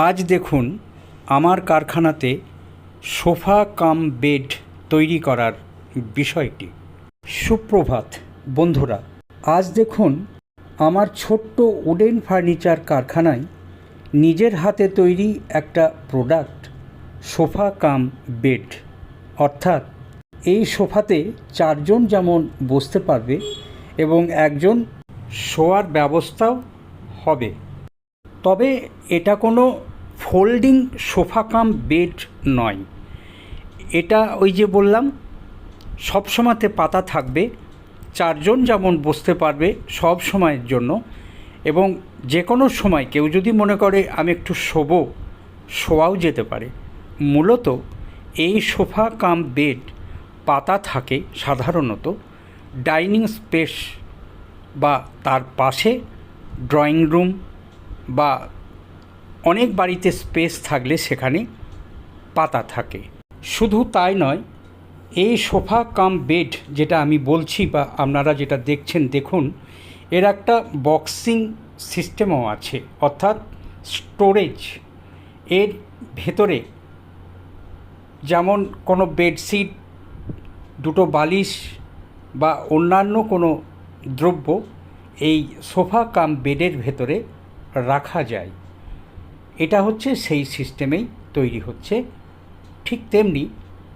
আজ দেখুন আমার কারখানাতে সোফা কাম বেড তৈরি করার বিষয়টি। সুপ্রভাত, বন্ধুরা, আজ দেখুন আমার ছোট্ট উডেন ফার্নিচার কারখানায় নিজের হাতে তৈরি একটা প্রোডাক্ট, সোফা কাম বেড। অর্থাৎ এই সোফাতে চারজন যেমন বসতে পারবে এবং একজন শোয়ার ব্যবস্থাও হবে। তবে এটা কোনো ফোল্ডিং সোফা কাম বেড নয়। এটা ওই যে বললাম, সব সময়তে পাতা থাকবে, চারজন যেমন বসতে পারবে সব সময়ের জন্য এবং যে কোনো সময় কেউ যদি মনে করে আমি একটু শোবো, শোয়াও যেতে পারে। মূলত এই সোফা কাম বেড পাতা থাকে সাধারণত ডাইনিং স্পেস বা তার পাশে ড্রয়িং রুম বা অনেক বাড়িতে স্পেস থাকলে সেখানে পাতা থাকে। শুধু তাই নয়, এই সোফা কাম বেড যেটা আমি বলছি বা আপনারা যেটা দেখছেন, দেখুন, এর একটা বক্সিং সিস্টেমও আছে। অর্থাৎ স্টোরেজ এর ভেতরে যেমন কোনো বেডশিট, দুটো বালিশ বা অন্যান্য কোনো দ্রব্য এই সোফা কাম বেডের ভেতরে রাখা যায়। এটা হচ্ছে সেই সিস্টেমেই তৈরি হচ্ছে। ঠিক তেমনি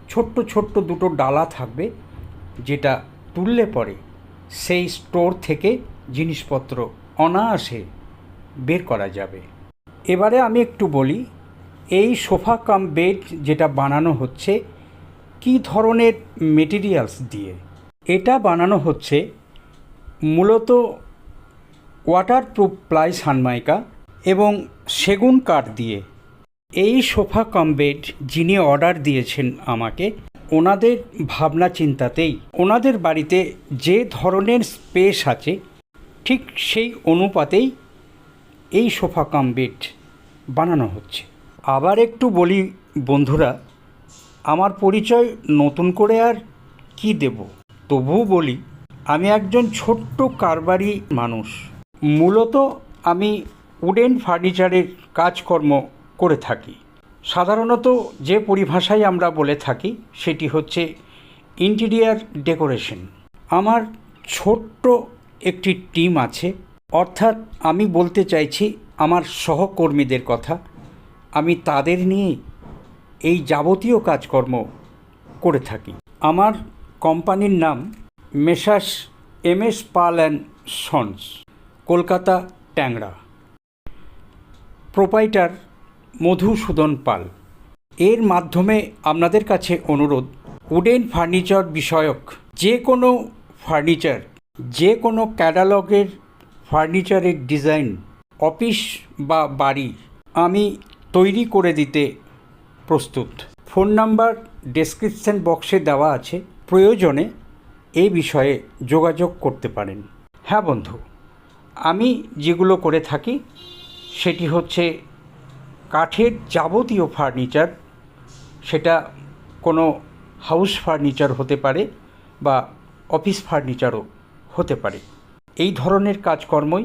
ছোট্ট ছোট্ট দুটো ডালা থাকবে যেটা তুললে পরে সেই স্টোর থেকে জিনিসপত্র অনায়াসে বের করা যাবে। এবারে আমি একটু বলি, এই সোফা কাম বেড যেটা বানানো হচ্ছে, কী ধরনের মেটেরিয়ালস দিয়ে? এটা বানানো হচ্ছে মূলত ওয়াটারপ্রুফ প্লাই সানমাইকা এবং সেগুন কাঠ দিয়ে। এই সোফা কাম বেড যিনি অর্ডার দিয়েছেন আমাকে, ওনাদের ভাবনা চিন্তাতেই, ওনাদের বাড়িতে যে ধরনের স্পেস আছে, ঠিক সেই অনুপাতেই এই সোফা কাম বেড বানানো হচ্ছে। আবার একটু বলি, বন্ধুরা, আমার পরিচয় নতুন করে আর কি দেব? তবুও বলি, আমি একজন ছোট্ট কারবারি মানুষ। মূলত আমি উডেন ফার্নিচারের কাজকর্ম করে থাকি। সাধারণত যে পরিভাষায় আমরা বলে থাকি, সেটি হচ্ছে ইন্টেরিয়ার ডেকোরেশন। আমার ছোট্ট একটি টিম আছে, অর্থাৎ আমি বলতে চাইছি আমার সহকর্মীদের কথা। আমি তাদের নিয়ে এই যাবতীয় কাজকর্ম করে থাকি। আমার কোম্পানির নাম messrs M S Pal and sons. Kolkata, Tangra. Proprietor Madhusudan Pal. এর মাধ্যমে আপনাদের কাছে অনুরোধ, উডেন ফার্নিচার বিষয়ক যে কোনো ফার্নিচার, যে কোনো ক্যাটালগের ফার্নিচারের ডিজাইন, অফিস বা বাড়ি আমি তৈরি করে দিতে প্রস্তুত। ফোন নাম্বার ডেসক্রিপশন বক্সে দেওয়া আছে। প্রয়োজনে এই বিষয়ে যোগাযোগ করতে পারেন। হ্যাঁ বন্ধু। আমি যেগুলো করে থাকি, সেটি হচ্ছে কাঠের যাবতীয় ফার্নিচার। সেটা কোনো হাউস ফার্নিচার হতে পারে বা অফিস ফার্নিচারও হতে পারে। এই ধরনের কাজকর্মই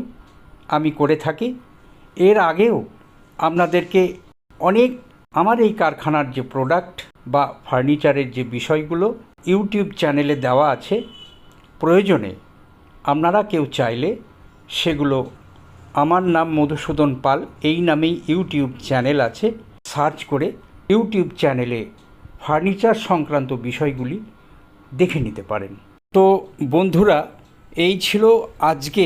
আমি করে থাকি। এর আগেও আপনাদেরকে অনেক আমার এই কারখানার যে প্রোডাক্ট বা ফার্নিচারের যে বিষয়গুলো ইউটিউব চ্যানেলে দেওয়া আছে, প্রয়োজনে আপনারা কেউ চাইলে সেগুলো। আমার নাম মধুসূদন পাল, এই নামেই ইউটিউব চ্যানেল আছে। সার্চ করে ইউটিউব চ্যানেলে ফার্নিচার সংক্রান্ত বিষয়গুলি দেখে নিতে পারেন। তো বন্ধুরা, এই ছিল আজকে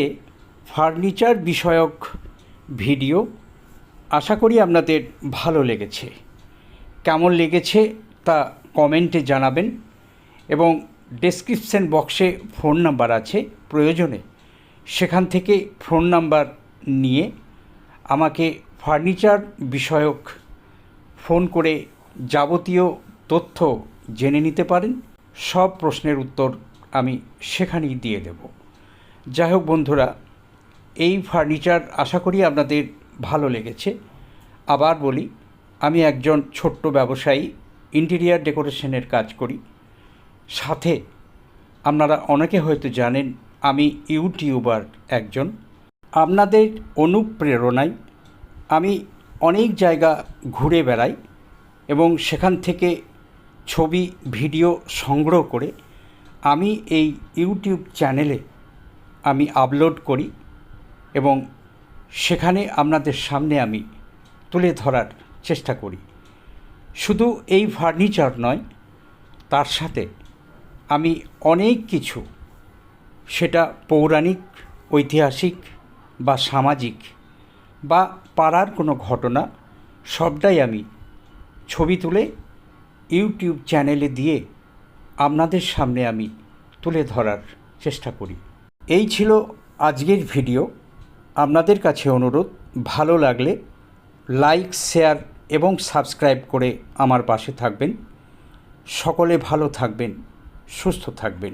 ফার্নিচার বিষয়ক ভিডিও। আশা করি আপনাদের ভালো লেগেছে। কেমন লেগেছে তা কমেন্টে জানাবেন এবং ডেসক্রিপশন বক্সে ফোন নাম্বার আছে প্রয়োজনে। সেখান থেকে ফোন নাম্বার নিয়ে আমাকে ফার্নিচার বিষয়ক ফোন করে যাবতীয় তথ্য জেনে নিতে পারেন। সব প্রশ্নের উত্তর আমি সেখানেই দিয়ে দেব। যাই হোক বন্ধুরা, এই ফার্নিচার আশা করি আপনাদের ভালো লেগেছে। আবার বলি, আমি একজন ছোট্ট ব্যবসায়ী, ইন্টেরিয়ার ডেকোরেশনের কাজ করি। সাথে আপনারা অনেকে হয়তো জানেন আমি ইউটিউবার একজন। আপনাদের অনুপ্রেরণায় আমি অনেক জায়গা ঘুরে বেড়াই এবং সেখান থেকে ছবি, ভিডিও সংগ্রহ করে আমি এই ইউটিউব চ্যানেলে আমি আপলোড করি এবং সেখানে আপনাদের সামনে আমি তুলে ধরার চেষ্টা করি। শুধু এই ফার্নিচার নয়, তার সাথে আমি অনেক কিছু সেটা পৌরাণিক, ঐতিহাসিক বা সামাজিক বা পাড়ার কোনো ঘটনা, সবটাই আমি ছবি তুলে ইউটিউব চ্যানেলে দিয়ে আপনাদের সামনে আমি তুলে ধরার চেষ্টা করি। এই ছিল আজকের ভিডিও। আপনাদের কাছে অনুরোধ, ভালো লাগলে লাইক, শেয়ার এবং সাবস্ক্রাইব করে আমার পাশে থাকবেন। সকলে ভালো থাকবেন, সুস্থ থাকবেন।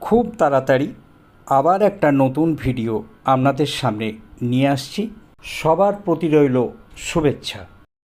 খুব তাড়াতাড়ি আবার একটা নতুন ভিডিও আপনাদের সামনে নিয়ে আসছি। সবার প্রতি রইল শুভেচ্ছা।